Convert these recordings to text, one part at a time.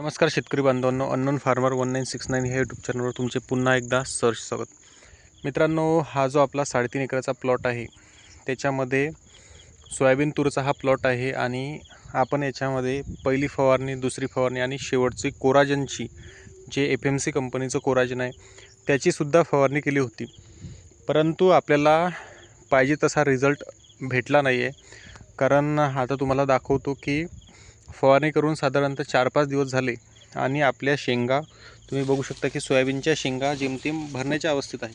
नमस्कार शेतकरी बांधवांनो unknown farmer one nine six nine ह्या यूट्यूब चॅनलवर तुमचे पुन्हा एकदा सर्च स्वागत. मित्रांनो हा जो आपला साडेतीन एकराचा प्लॉट आहे त्याच्यामध्ये सोयाबीन तूरचा हा प्लॉट आहे आणि आपण याच्यामध्ये पहिली फवारणी दुसरी फवारणी आणि शेवटची कोराजनची जे एफ एम सी कंपनीचं कोराजन आहे त्याचीसुद्धा फवारणी केली होती. परंतु आपल्याला पाहिजे तसा रिझल्ट भेटला नाही आहे कारण आता तुम्हाला दाखवतो की फवारणी करून साधारणतः चार पाच दिवस झाले. आणि आपल्या शेंगा तुम्ही बघू शकता की सोयाबीनच्या शेंगा जेमतेम भरण्याच्या अवस्थेत आहे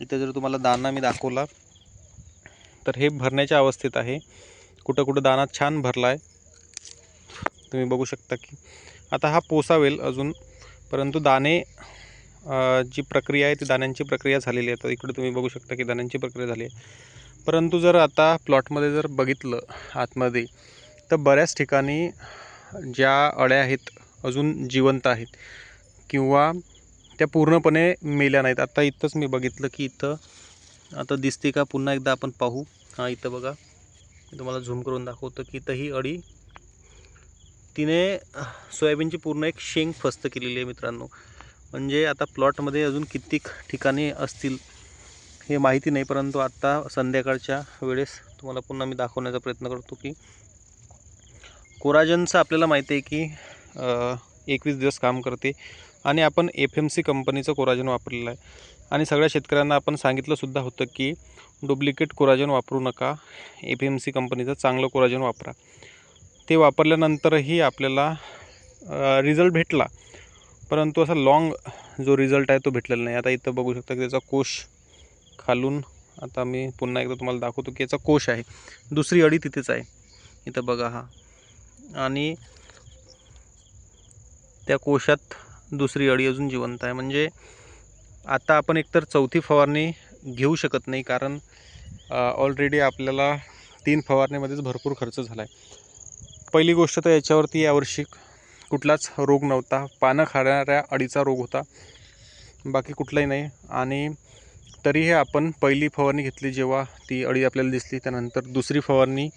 इथे जर तुम्हाला दाना मी दाखवला तर हे भरण्याच्या अवस्थेत आहे. कुठं कुठं दाना छान भरला आहे तुम्ही बघू शकता की आता हा पोसावेल अजून परंतु दाणे जी प्रक्रिया आहे ती दाण्यांची प्रक्रिया झालेली आहे. तर इकडे तुम्ही बघू शकता की दाण्यांची प्रक्रिया झाली आहे. परंतु जर आता प्लॉटमध्ये जर बघितलं आतमध्ये तर बऱ्याच ठिकाणी ज्या अळ्या आहेत अजून जिवंत आहेत किंवा त्या पूर्णपणे मेल्या नाहीत. आता इथंच मी बघितलं की इथं आता दिसते का? पुन्हा एकदा आपण पाहू. हां इथं बघा. मी तुम्हाला झूम करून दाखवतो की इथं ही अळी तिने सोयाबीनची पूर्ण एक शेंग फस्त केलेली आहे मित्रांनो. म्हणजे आता प्लॉटमध्ये अजून कित्येक ठिकाणी असतील हे माहिती नाही परंतु आत्ता संध्याकाळच्या वेळेस तुम्हाला पुन्हा मी दाखवण्याचा प्रयत्न करतो की कोराजनचं आपल्याला माहिती आहे की एकवीस दिवस काम करते आणि आपण एफ एम सी कंपनीचं कोराजन वापरलेलं आहे. आणि सगळ्या शेतकऱ्यांना आपण सांगितलंसुद्धा होतं की डुप्लिकेट कोराजन वापरू नका एफ एम सी कंपनीचं चांगलं कोराजन वापरा. ते वापरल्यानंतरही आपल्याला रिझल्ट भेटला. परंतु असा लॉंग जो रिझल्ट आहे तो भेटलेला नाही. आता इथं बघू शकता की त्याचा कोश खालून आता मी पुन्हा एकदा तुम्हाला दाखवतो की याचा कोश आहे. दुसरी अडी तिथेच आहे. इथं बघा हा. आणि त्या कोशात दुसरी अडी अजून जिवंत आहे. म्हणजे आता आपण एकतर चौथी फवारणी घेऊ शकत नाही कारण ऑलरेडी आपल्याला तीन फवारणीमध्येच भरपूर खर्च झाला आहे पहिली गोष्ट तर याच्यावरती यावर्षी कुठलाच रोग नव्हता. पानं खाणाऱ्या अडीचा रोग होता. बाकी कुठलाही नाही. आणि तरीही आपण पहिली फवारणी घेतली जेव्हा ती अळी आपल्याला दिसली त्यानंतर दुसरी फवारणी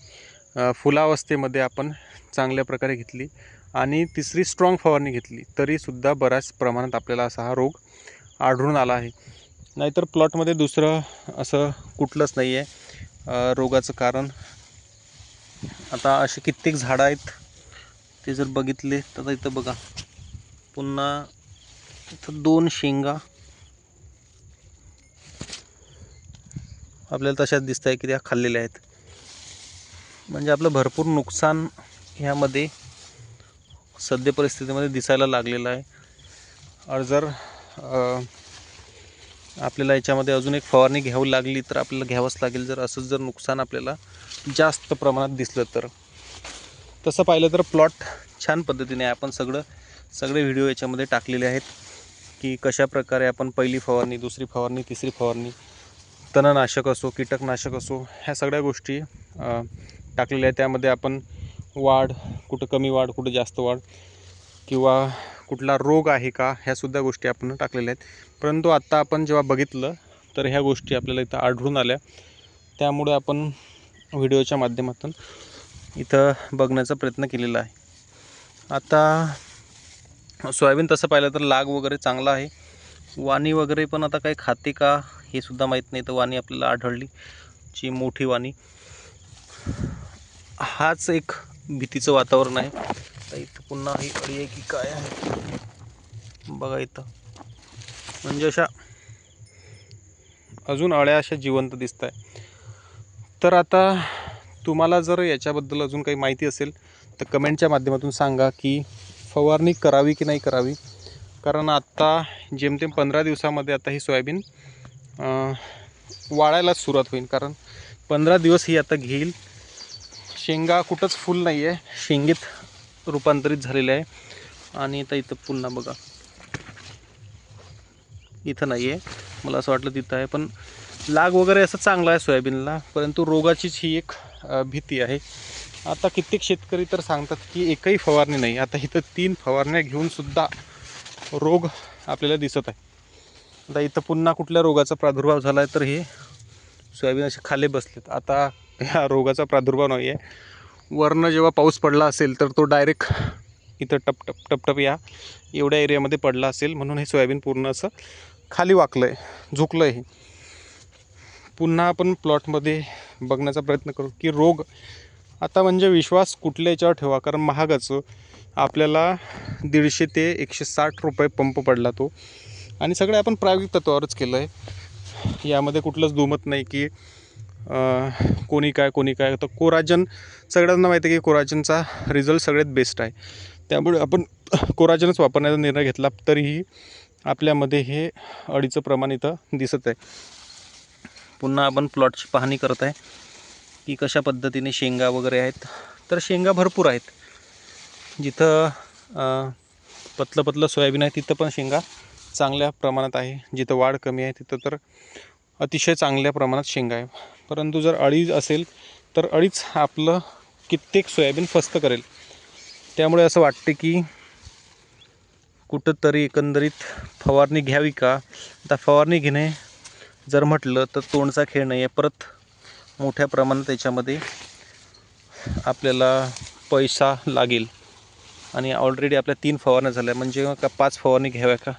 फुलावस्थेमध्ये आपण चांगल्या प्रकारे घेतली आणि तिसरी स्ट्रॉंग फवारणी घेतली तरीसुद्धा बऱ्याच प्रमाणात आपल्याला असा हा रोग आढळून आला आहे. नाहीतर प्लॉटमध्ये दुसरं असं कुठलंच नाही आहे रोगाचं कारण आता असे कित्येक झाडं आहेत ते जर बघितले तर इथं बघा पुन्हा इथं दोन शेंगा. आपल्याला तशाच दिसत आहे की त्या खाल्लेल्या आहेत. म्हणजे आपलं भरपूर नुकसान ह्यामध्ये सद्य परिस्थितीमध्ये दिसायला लागलेलं आहे और जर आपल्याला याच्यामध्ये अजून एक फवारणी घ्यावी लागली तर आपल्याला घ्यावंच लागेल जर असंच जर नुकसान आपल्याला जास्त प्रमाणात दिसलं तर तसं पाहिलं तर प्लॉट छान पद्धतीने आहे. आपण सगळं सगळे व्हिडिओ याच्यामध्ये टाकलेले आहेत की कशा प्रकारे आपण पहिली फवारणी दुसरी फवारणी तिसरी फवारणी तणनाशक असो कीटकनाशक असो ह्या सगळ्या गोष्टी टाकलेले टाकलेल्या त्यामध्ये आपण वाढ कुठं कमी वाढ कुठं जास्त वाढ किंवा कुठला रोग आहे का ह्यासुद्धा गोष्टी आपण टाकलेल्या आहेत. परंतु आत्ता आपण जेव्हा बघितलं तर ह्या गोष्टी आपल्याला इथं आढळून आल्या. त्यामुळे आपण व्हिडिओच्या माध्यमातून इथं बघण्याचा प्रयत्न केलेला आहे. आता सोयाबीन तसं पाहिलं तर लाग वगैरे चांगला आहे. वाणी वगैरे पण आता काही खाते का हे सुद्धा माहीत नाही. तर वाणी आपल्याला आढळली जी मोठी वाणी. हाच एक भीतीचं वातावरण आहे. तर इथं पुन्हा ही अळी आहे की काय आहे? बघा इथं. म्हणजे अशा अजून अळ्या अशा जिवंत दिसत आहे तर आता तुम्हाला जर याच्याबद्दल अजून काही माहिती असेल तर कमेंटच्या माध्यमातून सांगा की फवारणी करावी की नाही करावी? कारण आत्ता जेमतेम पंधरा दिवसामध्ये आता ही सोयाबीन वाळायलाच सुरुवात होईल. कारण पंधरा दिवस ही आता घेईल. शेंगा कुठंच फुल नाही आहे शेंगेत रूपांतरित झालेले आहे. आणि आता इथं पुन्हा बघा. इथं नाही आहे मला असं वाटलं तिथं आहे पण लाग वगैरे असं चांगला आहे सोयाबीनला परंतु रोगाचीच ही एक भीती आहे. आता कित्येक शेतकरी तर सांगतात की एकही फवारणी नाही. आता इथं तीन फवारण्या घेऊनसुद्धा रोग आपल्याला दिसत आहे. आता इथं पुन्हा कुठल्या रोगाचा प्रादुर्भाव झाला आहे तर हे सोयाबीन असे खाले बसलेत. आता ह्या रोगाचा प्रादुर्भाव नाही आहे वरनं जेव्हा पाऊस पडला असेल तर तो डायरेक्ट इथं टप टप या एवढ्या एरियामध्ये पडला असेल. म्हणून हे सोयाबीन पूर्ण असं खाली वाकलं आहे झुकलं आहे पुन्हा आपण प्लॉटमध्ये बघण्याचा प्रयत्न करू की रोग आता म्हणजे विश्वास कुठल्या याच्यावर ठेवा? कारण महागाचं आपल्याला दीडशे ते एकशे साठ रुपये पंप पडला तो. आणि सगळे आपण प्रायोगिक तत्वावरच केलं आहे यामध्ये कुठलंच दुमत नाही की कोणी काय कोणी काय. तर कोराजन सगळ्यांना माहिती आहे की कोराजनचा रिझल्ट सगळ्यात बेस्ट आहे. त्यामुळे आपण कोराजनच वापरण्याचा निर्णय घेतला तरीही आपल्यामध्ये हे अडीचं प्रमाण इथं दिसत आहे. पुन्हा आपण प्लॉटची पाहणी करत आहे की कशा पद्धतीने शेंगा वगैरे आहेत. तर शेंगा भरपूर आहेत. जिथं पतलं पतलं सोयाबीन आहे तिथं पण शेंगा चांगल्या प्रमाणात आहे. जिथं वाढ कमी आहे तिथं तर अतिशय चांगल्या प्रमाणात शेंगा आहे. परंतु जर अळी असेल तर अळीच आपलं कित्येक सोयाबीन फस्त करेल. त्यामुळे असं वाटते की कुठंतरी एकंदरीत फवारणी घ्यावी का? आता फवारणी घेणे जर म्हटलं तर तोंडचा खेळ नाही आहे परत मोठ्या प्रमाणात त्याच्यामध्ये आपल्याला पैसा लागेल. आणि ऑलरेडी आपल्या तीन फवारण्या झाल्या. म्हणजे का पाच फवारणी घ्याव्या का?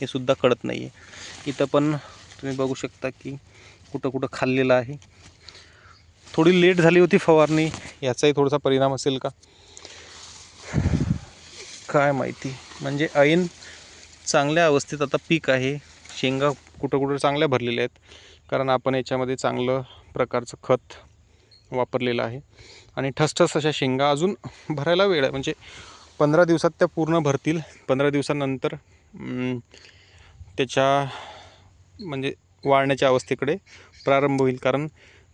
हे सुद्धा कळत नाही आहे इथं पण तुम्ही बघू शकता की कुठं कुठं खाल्लेलं आहे. थोडी लेट झाली होती फवारणी याचाही थोडासा परिणाम असेल का? काय माहिती. म्हणजे ऐन चांगल्या अवस्थेत आता पीक आहे. शेंगा कुठं कुठं चांगल्या भरलेल्या आहेत. कारण आपण याच्यामध्ये चांगलं प्रकारचं खत वापरलेलं आहे. आणि ठसठस अशा शेंगा अजून भरायला वेळ आहे. म्हणजे पंधरा दिवसात त्या पूर्ण भरतील. पंधरा दिवसानंतर त्याच्या म्हणजे वाढण्याच्या अवस्थेकडे प्रारंभ होईल. कारण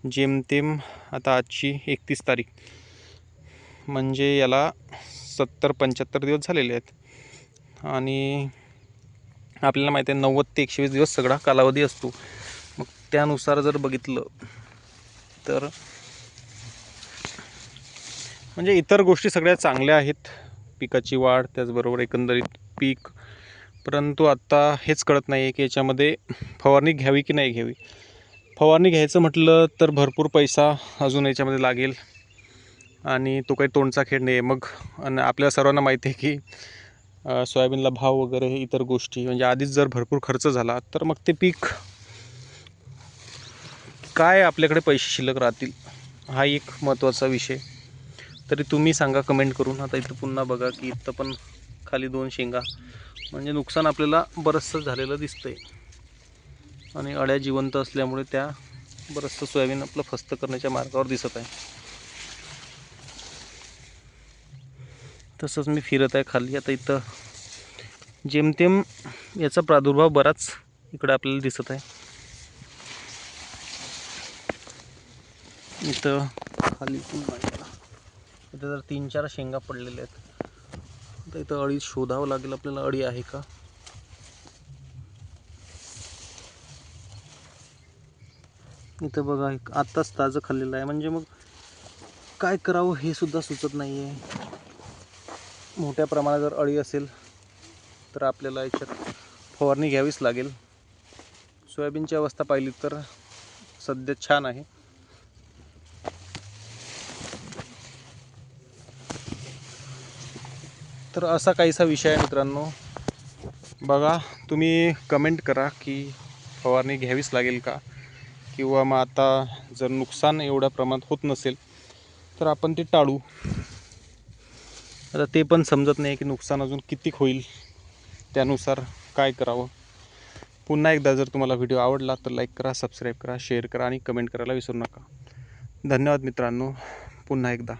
जेमतेम आता आजची एकतीस तारीख. म्हणजे याला सत्तर पंच्याहत्तर दिवस झालेले आहेत. आणि आपल्याला माहिती आहे नव्वद ते एकशे वीस दिवस सगळा कालावधी असतो. मग त्यानुसार जर बघितलं तर म्हणजे इतर गोष्टी सगळ्या चांगल्या आहेत. पिकाची वाढ त्याचबरोबर एकंदरीत पीक. परंतु आत्ता हेच कळत नाही आहे की याच्यामध्ये फवारणी घ्यावी की नाही घ्यावी. फवारणी घ्यायचं म्हटलं तर भरपूर पैसा अजून याच्यामध्ये लागेल. आणि तो काही तोंडचा खेळ नाही आहे मग आणि आपल्या सर्वांना माहिती आहे की सोयाबीनला भाव वगैरे इतर गोष्टी म्हणजे आधीच जर भरपूर खर्च झाला तर मग ते पीक काय आपल्याकडे पैसे शिल्लक राहतील? हा एक महत्त्वाचा विषय. तरी तुम्ही सांगा कमेंट करून. आता इथं पुन्हा बघा की इथं पण खाली दोन शेंगा. म्हणजे नुकसान आपल्याला बरंचसं झालेलं दिसतं आहे आणि अळ्या जिवंत असल्यामुळे त्या बरंचसं सोयाबीन आपलं फस्त करण्याच्या मार्गावर दिसत आहे. तसंच मी फिरत आहे खाली. आता इथं जेमतेम याचा प्रादुर्भाव बराच इकडं आपल्याला दिसत आहे. इथं खाली इथं जर तीन चार शेंगा पडलेल्या आहेत. तर इथं अळी शोधावं लागेल आपल्याला. अळी आहे का? इथं बघा एक आत्ताच ताजं खाल्लेलं आहे. म्हणजे मग काय करावं हे सुद्धा सुचत नाही आहे मोठ्या प्रमाणात जर अळी असेल तर आपल्याला याच्यात फवारणी घ्यावीच लागेल. सोयाबीनची अवस्था पाहिली तर सध्या छान आहे. तर असा काहीसा विषय आहे मित्रांनो. बघा तुम्ही कमेंट करा की फवारणी घ्यावीच लागेल का? किंवा मग आता जर नुकसान एवढ्या प्रमाणात होत नसेल तर आपण ते टाळू. आता ते पण समजत नाही की नुकसान अजून किती होईल त्यानुसार काय करावं. पुन्हा एकदा जर तुम्हाला व्हिडिओ आवडला तर लाईक करा सबस्क्राईब करा शेअर करा आणि कमेंट करायला विसरू नका. धन्यवाद मित्रांनो. पुन्हा एकदा.